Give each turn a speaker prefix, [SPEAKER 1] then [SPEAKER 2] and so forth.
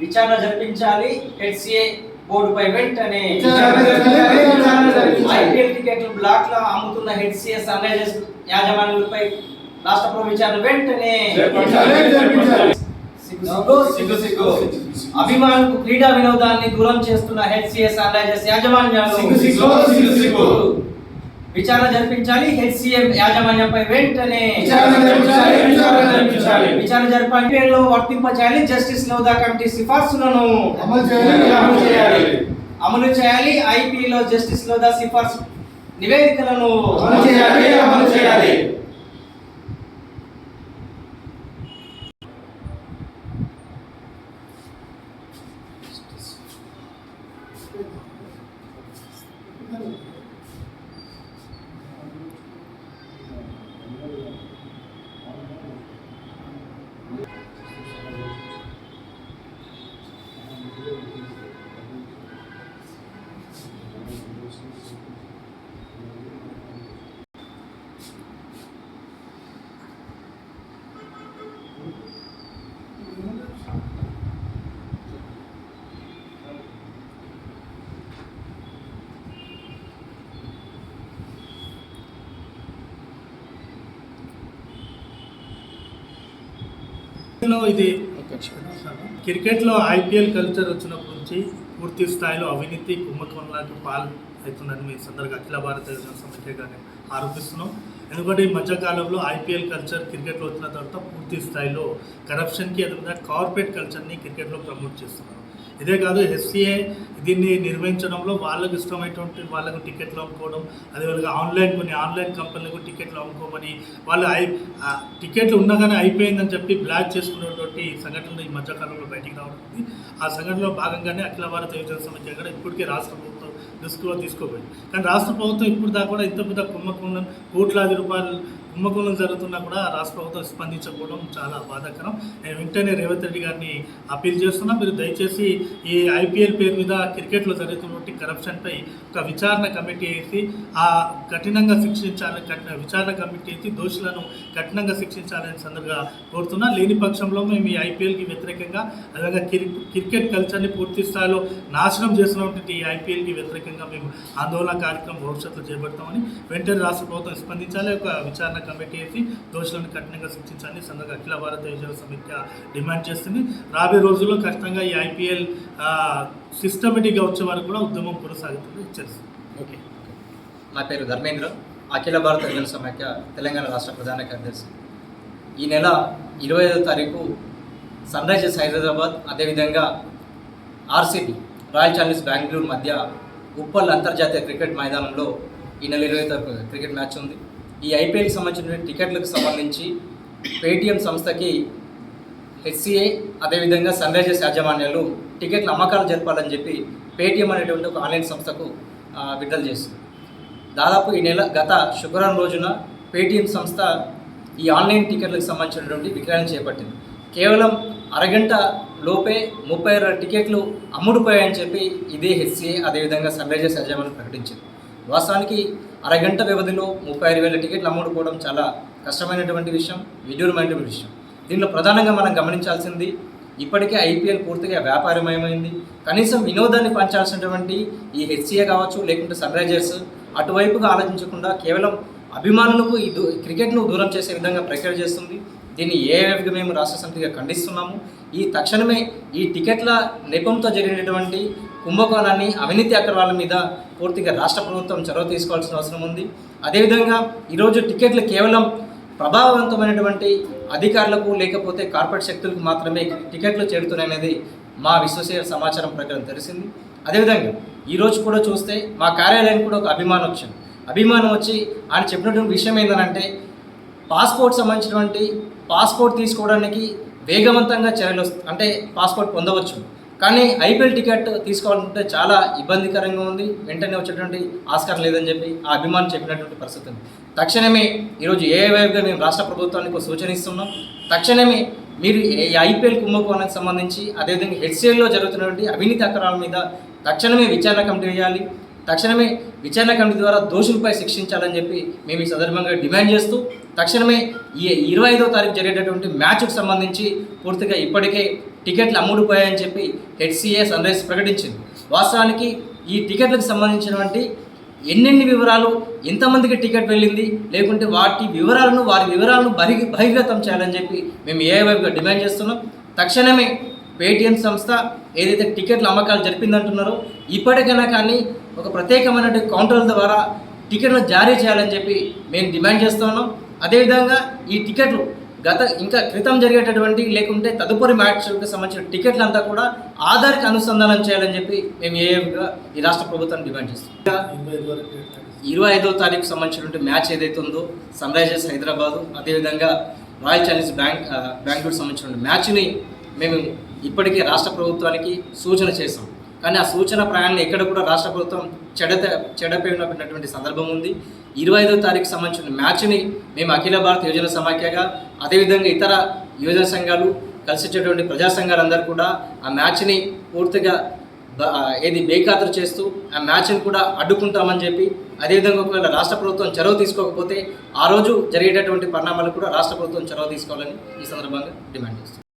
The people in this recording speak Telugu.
[SPEAKER 1] విచారణ జరిపించాలి. హెచ్సిఏ బోర్డుపై వెంటనే. ఐపీఎల్ టికెట్లు బ్లాక్లో అమ్ముతున్న హెచ్సిఏ సన్ రైజర్స్ యాజమాన్యులపై రాష్ట్ర ప్రభుత్వ విచారణ వెంటనే అభిమానులకు క్రీడా వినోదాన్ని దూరం చేస్తున్న హెచ్సిఏ సన్ రైజర్స్ యాజమాన్యాలు విచారణ జరిపించాలి. హెచ్సిఏ యాజమాన్యంపై వెంటనే
[SPEAKER 2] విచారణ జరిపించాలి, విచారణ జరిపించాలి.
[SPEAKER 1] విచారణ వర్తింప చేయాలి జస్టిస్ లోదా కమిటీ సిఫార్సులను
[SPEAKER 2] అమలు చేయాలి, అమలు చేయాలి.
[SPEAKER 1] అమలు చేయాలి. ఐపీలో జస్టిస్ లోదా సిఫార్సు నివేదికలను
[SPEAKER 2] అమలు చేయాలి, అమలు చేయాలి.
[SPEAKER 3] ఇది క్రికెట్లో ఐపీఎల్ కల్చర్ వచ్చినప్పటి నుంచి పూర్తి స్థాయిలో అవినీతి కుంభకోణాలకు పాలు అవుతుందని మీ సందర్భంగా అఖిల భారత సమైక్య గారిని ఆరోపిస్తున్నాం. ఎందుకంటే ఈ మధ్యకాలంలో ఐపీఎల్ కల్చర్ క్రికెట్లో వచ్చిన తర్వాత పూర్తి స్థాయిలో కరప్షన్కి ఎదురుగా కార్పొరేట్ కల్చర్ని క్రికెట్లో ప్రమోట్ చేస్తున్నారు. ఇదే కాదు ఎస్సీఏ దీన్ని నిర్వహించడంలో వాళ్ళకు ఇష్టమైనటువంటి వాళ్ళకు టికెట్లు అమ్ముకోవడం అదేవిధంగా ఆన్లైన్ కొన్ని ఆన్లైన్ కంపెనీలకు టికెట్లు అమ్ముకోమని వాళ్ళు ఐ టికెట్లు ఉండగానే అయిపోయిందని చెప్పి బ్లాక్ చేసుకున్నటువంటి సంఘటనలు ఈ మధ్యకాలంలో బయటికి రావడం. ఆ సంఘటనలో భాగంగానే అఖిల భారత యువజన సమైక్య కూడా ఇప్పటికే రాష్ట్ర ప్రభుత్వం తీసుకోబోయింది. కానీ రాష్ట్ర ప్రభుత్వం ఇప్పుడు దాకా కూడా ఇంత పెద్ద కుంభకోణం కోట్లాది రూపాయలు కుంభకోణం జరుగుతున్నా కూడా రాష్ట్ర ప్రభుత్వం స్పందించకపోవడం చాలా బాధాకరం. నేను వెంటనే రేవంత్ రెడ్డి గారిని అప్పీల్ చేస్తున్నా. మీరు దయచేసి ఈ ఐపీఎల్ పేరు మీద క్రికెట్లో జరుగుతున్నటువంటి కరప్షన్పై ఒక విచారణ కమిటీ వేసి ఆ కఠినంగా శిక్షించాలని కఠిన విచారణ కమిటీ వేసి దోషులను కఠినంగా శిక్షించాలని సందర్భంగా కోరుతున్నా. లేని పక్షంలో మేము ఈ ఐపీఎల్కి వ్యతిరేకంగా అలాగే క్రికెట్ కల్చర్ని పూర్తి స్థాయిలో నాశనం చేస్తున్నటువంటి ఈ ఐపీఎల్కి వ్యతిరేకంగా మేము ఆందోళన కార్యక్రమం భవిష్యత్తులో చేపడతామని వెంటనే రాష్ట్ర ప్రభుత్వం స్పందించాలి. ఒక విచారణ కమిటీ వేసి దోషులను కఠినంగా శిక్షించాలని సంఘ అఖిల భారత యోజన సమైక్య డిమాండ్ చేస్తుంది. రాబోయే రోజుల్లో ఖచ్చితంగా ఈ ఐపీఎల్ సిస్టమేటిక్గా వచ్చే వరకు కూడా ఉద్యమం కొనసాగుతుంది హెచ్చరిస్తుంది. ఓకే.
[SPEAKER 4] నా పేరు ధర్మేంద్ర. అఖిల భారత యోజన సమైక్య తెలంగాణ రాష్ట్ర ప్రధాన కార్యదర్శి. ఈ నెల ఇరవై ఐదో తారీఖు సన్ రైజర్స్ హైదరాబాద్ అదేవిధంగా ఆర్సీబీ రాయల్ ఛాలెంజర్స్ బెంగళూరు మధ్య ఉప్పల్ అంతర్జాతీయ క్రికెట్ మైదానంలో ఈ నెల ఇరవై తారీఖు క్రికెట్ మ్యాచ్ ఉంది. ఈ ఐపీఎల్కి సంబంధించిన టికెట్లకు సంబంధించి పేటీఎం సంస్థకి హెచ్సిఏ అదేవిధంగా సన్ రైజర్స్ యాజమాన్యాలు టికెట్ల అమ్మకాలు జరపాలని చెప్పి పేటీఎం అనేటువంటి ఒక ఆన్లైన్ సంస్థకు విడుదల చేసింది. దాదాపు ఈ నెల గత శుక్రవారం రోజున పేటీఎం సంస్థ ఈ ఆన్లైన్ టికెట్లకు సంబంధించినటువంటి విక్రయం చేపట్టింది. కేవలం అరగంట లోపే ముప్పై ఆరు టికెట్లు అమ్ముడుపోయాయని చెప్పి ఇదే హెచ్సిఏ అదేవిధంగా సన్ రైజర్స్ యాజమాన్యం ప్రకటించింది. వాస్తవానికి అరగంట వ్యవధిలో ముప్పై ఐదు వేల టికెట్లు అమ్ముడుకోవడం చాలా కష్టమైనటువంటి విషయం విడ్డూరమైనటువంటి విషయం. దీనిలో ప్రధానంగా మనం గమనించాల్సింది ఇప్పటికే ఐపీఎల్ పూర్తిగా వ్యాపారమయమైంది. కనీసం వినోదాన్ని పంచాల్సినటువంటి ఈ హెచ్సిఏ కావచ్చు లేకుంటే సన్ రైజర్స్ అటువైపుగా ఆలోచించకుండా కేవలం అభిమానులకు ఈ దూ క్రికెట్ను దూరం చేసే విధంగా ప్రక్రియ చేస్తుంది. దీన్ని ఏఎఫ్గా మేము రాష్ట్ర సమితిగా ఖండిస్తున్నాము. ఈ తక్షణమే ఈ టికెట్ల నెపంతో జరిగినటువంటి కుంభకోణాన్ని అవినీతి అక్రమాల మీద పూర్తిగా రాష్ట్ర ప్రభుత్వం చొరవ తీసుకోవాల్సిన అవసరం ఉంది. అదేవిధంగా ఈరోజు టికెట్లు కేవలం ప్రభావవంతమైనటువంటి అధికారులకు లేకపోతే కార్పొరేట్ శక్తులకు మాత్రమే టికెట్లు చేరుతున్నాయనేది మా విశ్వసనీయ సమాచారం ప్రకారం తెలిసింది. అదేవిధంగా ఈరోజు కూడా చూస్తే మా కార్యాలయానికి కూడా ఒక అభిమానం వచ్చింది. అభిమానం వచ్చి ఆయన చెప్పినటువంటి విషయం ఏంటంటే పాస్పోర్ట్ సంబంధించినటువంటి పాస్పోర్ట్ తీసుకోవడానికి వేగవంతంగా చర్యలు వస్తాయి అంటే పాస్పోర్ట్ పొందవచ్చు. కానీ ఐపీఎల్ టికెట్ తీసుకోవాలంటే చాలా ఇబ్బందికరంగా ఉంది. వెంటనే వచ్చేటువంటి ఆస్కారం లేదని చెప్పి ఆ అభిమానం చెప్పినటువంటి పరిస్థితి ఉంది. తక్షణమే ఈరోజు ఏఐవైగా మేము రాష్ట్ర ప్రభుత్వానికి సూచనిస్తున్నాం తక్షణమే మీరు ఐపీఎల్ కుంభకోణానికి సంబంధించి అదేవిధంగా హెచ్సిఎల్లో జరుగుతున్నటువంటి అవినీతి అక్రమాల మీద తక్షణమే విచారణ కమిటీ వేయాలి. తక్షణమే విచారణ కమిటీ ద్వారా దోషులపై శిక్షించాలని చెప్పి మేము ఈ సందర్భంగా డిమాండ్ చేస్తూ తక్షణమే ఈ ఇరవై ఐదో తారీఖు జరిగేటటువంటి మ్యాచ్కు సంబంధించి పూర్తిగా ఇప్పటికే టికెట్లు అమ్ముడుపోయాయని చెప్పి హెచ్సిఏ సన్ రైజ్ ప్రకటించింది. వాస్తవానికి ఈ టికెట్లకు సంబంధించినటువంటి ఎన్నెన్ని వివరాలు ఎంతమందికి టికెట్ వెళ్ళింది లేకుంటే వాటి వివరాలను వారి వివరాలను బహి బహిర్గతం చేయాలని చెప్పి మేము ఏఐవైపుగా డిమాండ్ చేస్తున్నాం. తక్షణమే పేటిఎం సంస్థ ఏదైతే టికెట్ల అమ్మకాలు జరిపిందంటున్నారో ఇప్పటికైనా కానీ ఒక ప్రత్యేకమైనటువంటి కౌంటర్ల ద్వారా టికెట్లు జారీ చేయాలని చెప్పి మేము డిమాండ్ చేస్తున్నాం అదేవిధంగా ఈ టికెట్లు గత ఇంకా క్రితం జరిగేటటువంటి లేకుంటే తదుపరి మ్యాచ్కి సంబంధించిన టికెట్లు అంతా కూడా ఆధార్కి అనుసంధానం చేయాలని చెప్పి మేము ఏఐగా ఈ రాష్ట్ర ప్రభుత్వాన్ని డిమాండ్ చేస్తున్నాం
[SPEAKER 3] ఇరవై ఐదో
[SPEAKER 4] తారీఖు సంబంధించినటువంటి మ్యాచ్ ఏదైతే ఉందో సన్ రైజర్స్ హైదరాబాదు అదేవిధంగా రాయల్ ఛాలెంజ్ బ్యాంక్ ఆ, బెంగళూరు సంబంధించిన మ్యాచ్ని మేము ఇప్పటికే రాష్ట్ర ప్రభుత్వానికి సూచన చేసాం కానీ ఆ సూచన ప్రయాణం ఎక్కడ కూడా రాష్ట్ర ప్రభుత్వం చెడత చెడపోయినటువంటి సందర్భం ఉంది. ఇరవై ఐదో తారీఖు సంబంధించిన మ్యాచ్ని మేము అఖిల భారత యువజన సమాఖ్యగా అదేవిధంగా ఇతర యువజన సంఘాలు కలిసిచ్చేటువంటి ప్రజా సంఘాలందరూ కూడా ఆ మ్యాచ్ని పూర్తిగా ఏది బేఖాతరు చేస్తూ ఆ మ్యాచ్ని కూడా అడ్డుకుంటామని చెప్పి అదేవిధంగా ఒకవేళ రాష్ట్ర ప్రభుత్వం చొరవ తీసుకోకపోతే ఆ రోజు జరిగేటటువంటి పరిణామాలు కూడా రాష్ట్ర ప్రభుత్వం చొరవ తీసుకోవాలని ఈ సందర్భంగా డిమాండ్ చేస్తుంది